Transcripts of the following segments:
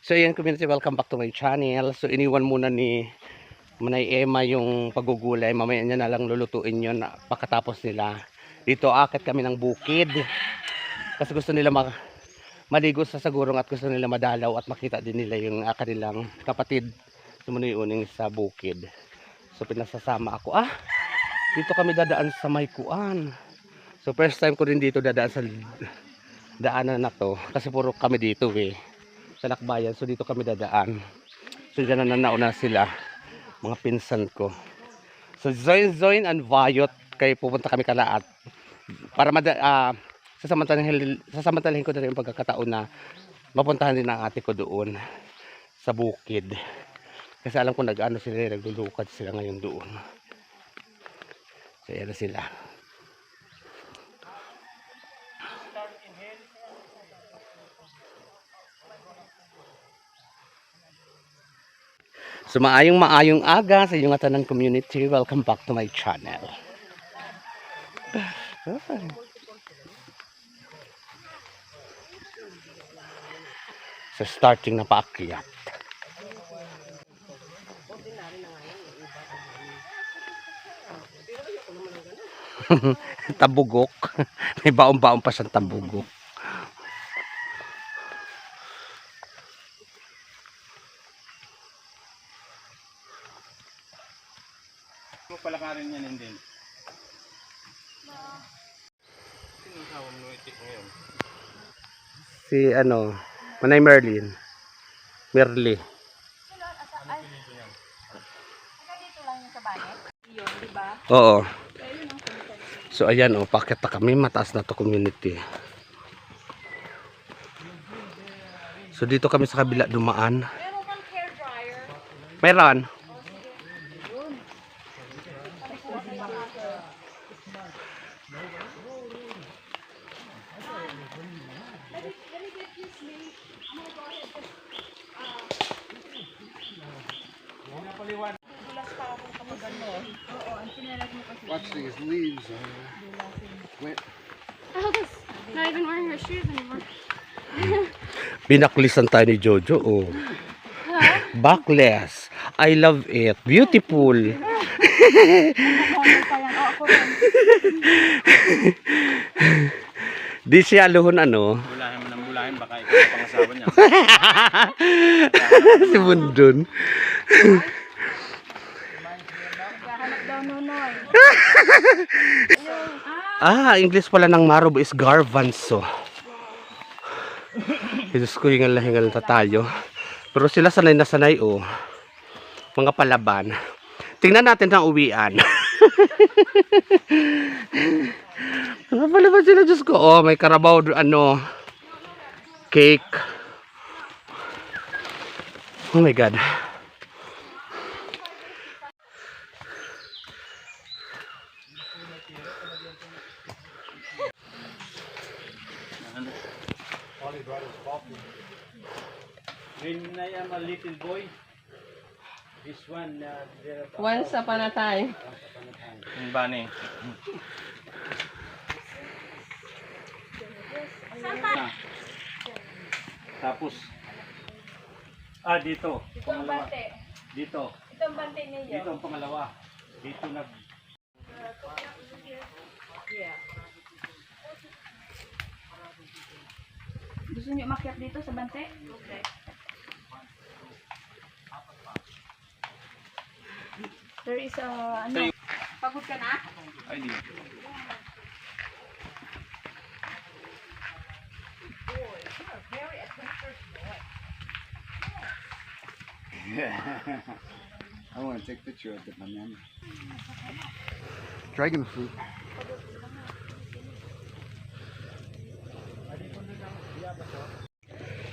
So ayan community, welcome back to my channel. So iniwan muna ni Manay Emma yung pagugulay. Mamaya niya na lang lulutuin yun na- pagkatapos nila. Dito akit kami ng bukid. Kasi gusto nila mag maligo sa sagurong at gusto nila madalaw at makita din nila yung ah, kanilang kapatid sumunuyuning sa bukid. So pinasasama ako. Ah, dito kami dadaan sa Maykuan. So first time ko rin dito dadaan sa daanan na to. Kasi puro kami dito eh sa lakbayan. So dito kami dadaan. So dyan na nauna sila. Mga pinsan ko. So Zoin Zoin and Vayot kay pupunta kami kalaat. Para mada, ah, sasamantalahin, sasamantalahin ko na rin yung pagkakataon na mapuntahan din ang ate ko doon sa bukid. Kasi alam ko nag-ano sila, naglulukad sila ngayon doon. So yan sila. So maayong maayong aga sa inyong atanan community. Welcome back to my channel. So starting na paakyat. tabugok. May baon-baon pa siyang tabugok. Mo palakarin yan din. Sino asawa mo itik ngayon? Si ano, Manay Merlin. Ba? Oo. So ayan oh, pakit na kami mataas na to community. So dito kami sa kabila dumaan. Meron Watch these leaves. Wet. Alice, not even wearing her shoes anymore. Binaklisan tayo ni Jojo oh. Backless. I love it. Beautiful. Ako rin. Di siya aluhon ano. Bulahin mo ng bulahin, baka ikaw ang pangasawa niya. si Bundon. Naghahanap daw nunoy. Ah, English pala ng Marob is Garvanzo. Jesus ko, hingal-hingal na tayo. Pero sila sanay na sanay, oh. Mga palaban. Tingnan natin ang uwian. Mga palaban sila, Diyos ko. Oh, may karabaw, ano, cake. Oh my God. When I am a little boy, this one, uh, there Once upon a time. Yung bani. Ah. Tapos, ah, dito. Ito ang Pangalawa. bante. Dito. Ito ang bante ninyo. Dito ang pangalawa. Dito nag... Yeah. Gusto niyo umakyat dito sa bante? Okay. There is a, ano, pagod ka na? Ay, dito. I want to take a picture of the banana. Dragon fruit.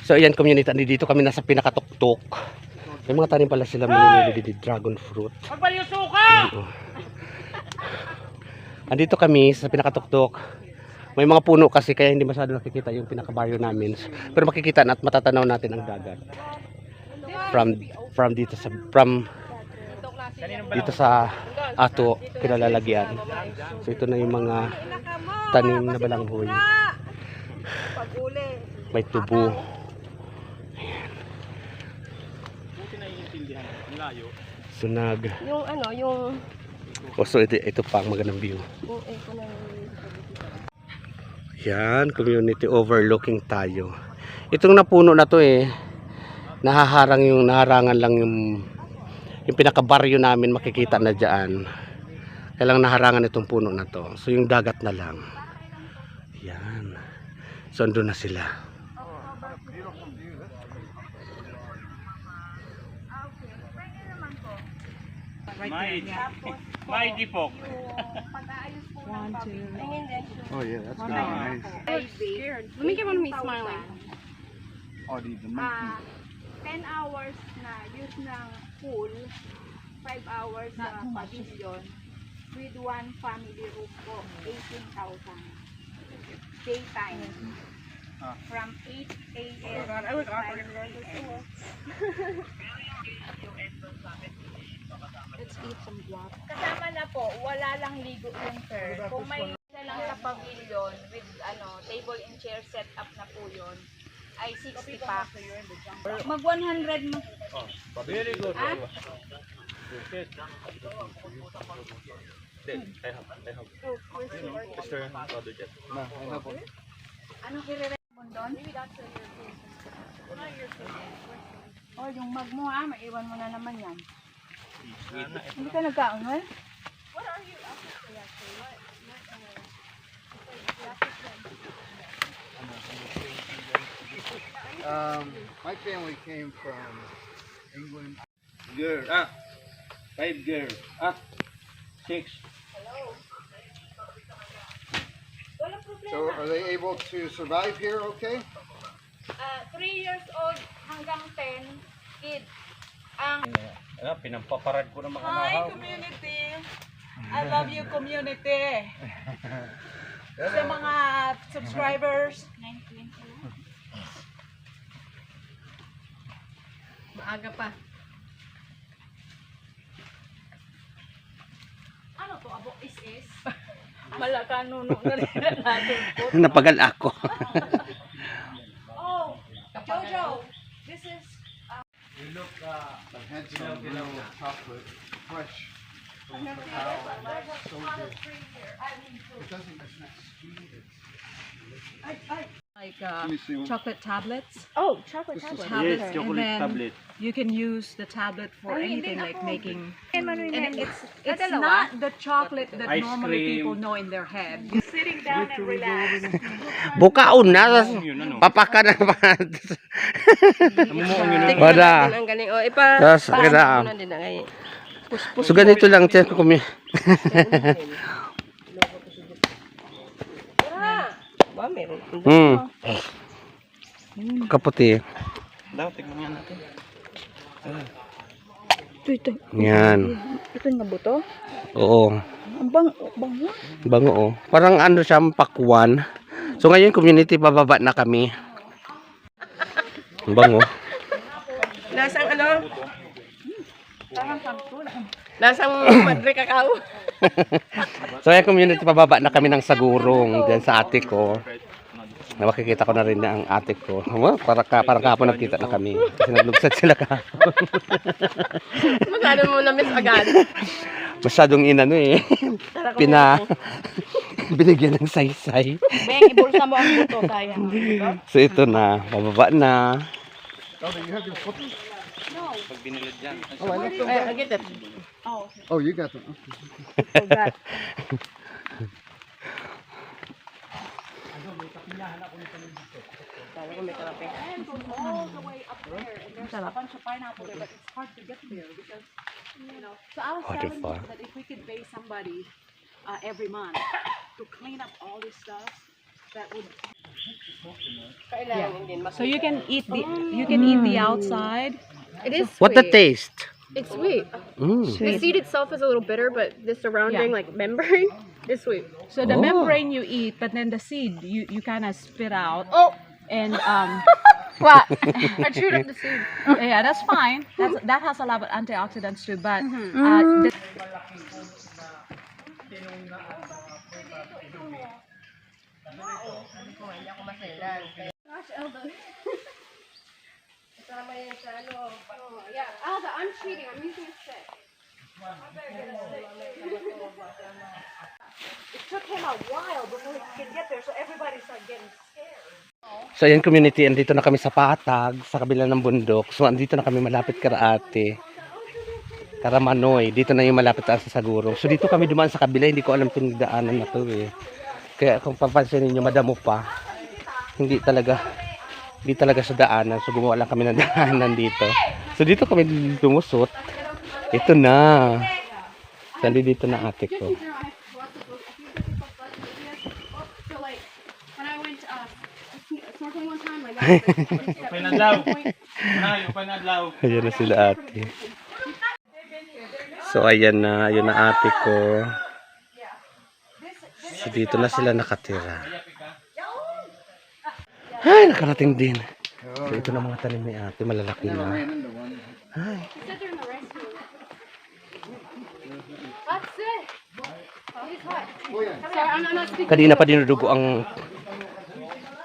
So ayan community, dito kami nasa pinakatuktok. May mga tanim pala sila mamimili di dragon fruit. Oo. Andito kami sa pinakatuktok. May mga puno kasi kaya hindi masyado nakikita yung pinakabaryo namin. Pero makikita at matatanaw natin ang dagat. From from dito sa from dito sa ato kinalalagyan. So ito na yung mga tanim na balanghoy. May tubo. Sunag. Yung ano, yung... Oh, so ito, ito pa ang magandang view. Yan, community overlooking tayo. Itong napuno na to eh, nahaharang yung, naharangan lang yung, yung pinakabaryo namin makikita na dyan. Kailang naharangan itong puno na to. So yung dagat na lang. Yan. So andun na sila. May, may dipok. Oh yeah, that's gonna be nice. I'm scared. Let me get one of me smiling. Oh, the, the Ah, 10 hours na use ng pool, 5 hours sa pavilion, with one family room po, 18,000. Daytime. From 8 a.m. I was Kasama na po, wala lang ligo yung sir. Kung may isa lang sa pavilion with ano, table and chair set up na po yun, ay 60 pa. Mag 100 mo. Very good. Ah? Okay. Ano kire mo doon? Oh, yung mag mo ah, maiwan mo na naman yan. Hindi ka nagkaunol? Um, my family came from England. Girl, ah. Five girl. Ah. Six. Problema. So are they able to survive here? Okay. Ah, 3 years old hanggang 10 kid. Ang Ah, pinampaparad ko ng mga Hi, nahaw. community. I love you, community. Sa mga subscribers. Maaga pa. ano to, abo is-is? Malakanuno na rin natin po. Napagal ako. had some real chocolate, fresh from the cacao. So good. It doesn't. It's not sweet. It's, Like uh, chocolate tablets. Oh, chocolate is tablet. Yes, and chocolate then tablet. You can use the tablet for Ay, anything like ako. making. And And it's it's not the chocolate that Ice normally cream. people know in their head. sitting down and relax. Bukaon na. Ano. Papaka na pa. Ano. Wala. Ang galing. Oh, ipa... Tas. Puspos. So ganito lang siya kumi. Meron. Hmm. Kaputi. Daw, tignan nga natin. Ito, ito. Yan. Ito na buto? Oo. Ang bang, bango. Bango oh. Parang ano siya, pakwan. So ngayon community bababa na kami. Ang Bango. Lasang ano? Lasang madre kakao. so ngayon community pababa na kami ng sagurong diyan sa ate ko. Na makikita ko na rin na ang ate ko. Oh, para ka, parang kahapon nagkita na kami. Kasi naglugsad sila kahapon. Magkano mo na miss agad? Masyadong inano eh. Pina binigyan ng saysay. Beng, ibulsa mo ang buto, sayang. So ito na, bababa na. Oh, do you have your flippers? Pag binilad yan. Oh, I left them. Ay, I get it. Oh, you got them. Okay. Bunch of pineapple there, but it's hard to get there because, you know. So I was What telling fuck? you that if we could pay somebody uh, every month to clean up all this stuff, that would. Kailangan din So you can eat the you can eat the outside. It is What the taste? It's sweet. Mm. The seed itself is a little bitter, but the surrounding Yeah. like membrane is sweet. So the Oh. membrane you eat, but then the seed you you kind of spit out. Oh, And um, what? I chewed up the seed. yeah, that's fine. That's, that has a lot of antioxidants too. But uh, the, Kasama yan sa ano. Yeah, Alva, I'm cheating. I'm using a stick. It could get there, so getting So ayan community, andito na kami sa Patag, sa kabila ng bundok. So andito na kami malapit karaate. Karamanoy, dito na yung malapit sa Saguro. So dito kami dumaan sa kabila, hindi ko alam pinagdaanan na to eh. Kaya kung papansin niyo madamo pa, hindi talaga hindi talaga sa daanan. So gumawa lang kami ng daanan dito. So dito kami lumusot. Ito na. Sandi dito na ate ko. So like when I went uh, snorkeling one time, my dad was like, Open adlaw. Nay, open adlaw. Ayan na sila ate. So ayan na, yun na ate ko. So dito na sila nakatira. Ay, nakarating din. So ito na mga tanim ni ate, malalaki na. Ran into one. Ay, said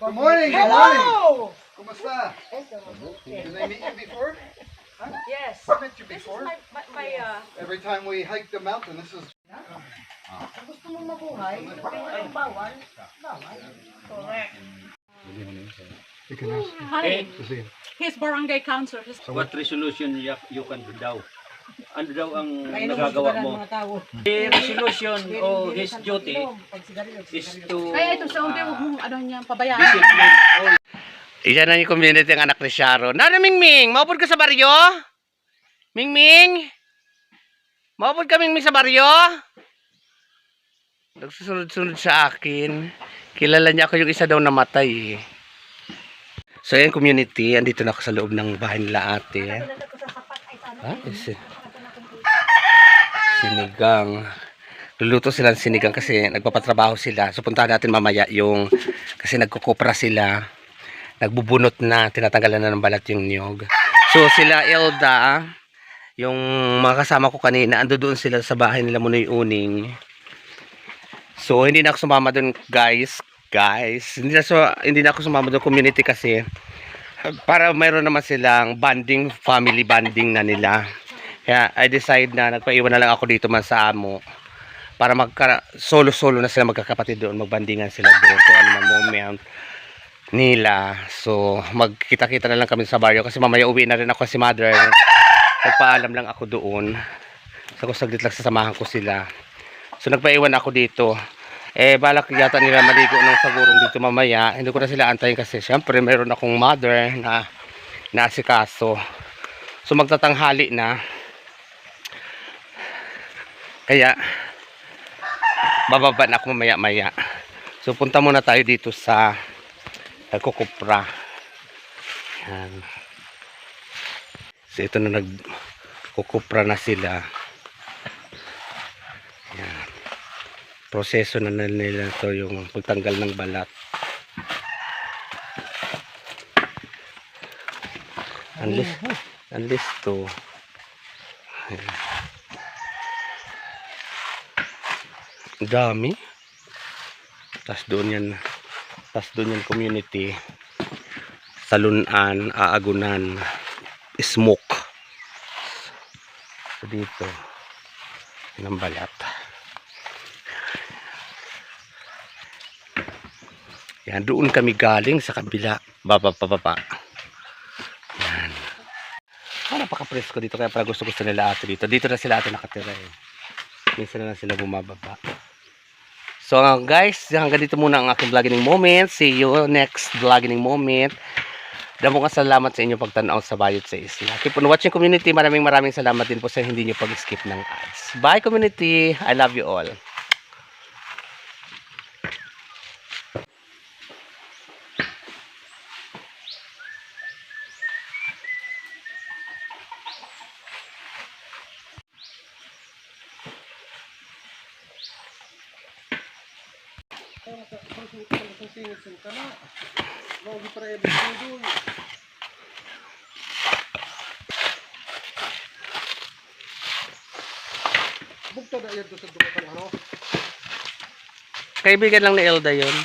Good morning. Good morning. Kumusta? Did I meet you before? Yes. I met you This is before. my, my, my uh, Every time we hike the mountain, this is honey, his barangay councilor, his What resolution you, you can do daw? Ano daw ang nagagawa mo? The resolution o his duty is to Kaya ito sa unti, huwag mong ano niya, pabayaan. discipline all Isa na yung community ang anak ni Sharon. Nana Mingming, maupod ka sa baryo? Mingming? Maupod ka Mingming sa baryo? Nagsusunod-sunod sa akin. Kilala niya ako yung isa daw namatay eh. So ayan community, andito na ako sa loob ng bahay nila ate. Ah, is sinigang. Luluto sila ng sinigang kasi nagpapatrabaho sila. So puntahan natin mamaya yung kasi nagkukupra sila nagbubunot na, tinatanggalan na ng balat yung niyog. So sila Elda, yung mga kasama ko kanina, ando doon sila sa bahay nila Munoy Uning. So hindi na ako sumama doon guys, guys. Hindi na, so, hindi na ako sumama doon community kasi para mayroon naman silang bonding, family bonding na nila. Kaya I decide na nagpaiwan na lang ako dito man sa amo para magka solo-solo na sila magkakapatid doon, magbandingan sila doon kung ano man moment nila. So, magkita-kita na lang kami sa baryo kasi mamaya uwi na rin ako si mother. Nagpaalam lang ako doon. So, kung saglit lang sasamahan ko sila. So, nagpaiwan ako dito. Eh, balak yata nila maligo ng sagurong dito mamaya. Hindi ko na sila antayin kasi syempre meron akong mother na naasikaso. So, magtatanghali na. Kaya, bababa na ako mamaya-maya. So, punta muna tayo dito sa nagkukupra. Yan. So ito na nagkukupra na sila. Yan. Proseso na na nila to yung pagtanggal ng balat. Unless, unless to. Ayan. Ang Dami. Tapos doon yan tas doon yung community. Salunan, aagunan smoke. So dito ng balat. Yan doon kami galing sa kabila. Baba pababa yan. Ah, napaka-presko dito kaya para gusto gusto nila ate dito. Dito na sila ate nakatira eh. Minsan na sila bumababa So uh, guys, hanggang dito muna ang aking vlogging moment. See you next vlogging moment. Damo salamat sa inyo pagtanaw sa bayot sa isla. Keep on watching community. Maraming maraming salamat din po sa hindi nyo pag-skip ng ads. Bye community. I love you all. Suot ka sa singit sa kana. Mao gi para everything doon. Bukta na yan doon sa duka ka ano. Kaibigan lang ni Elda yun.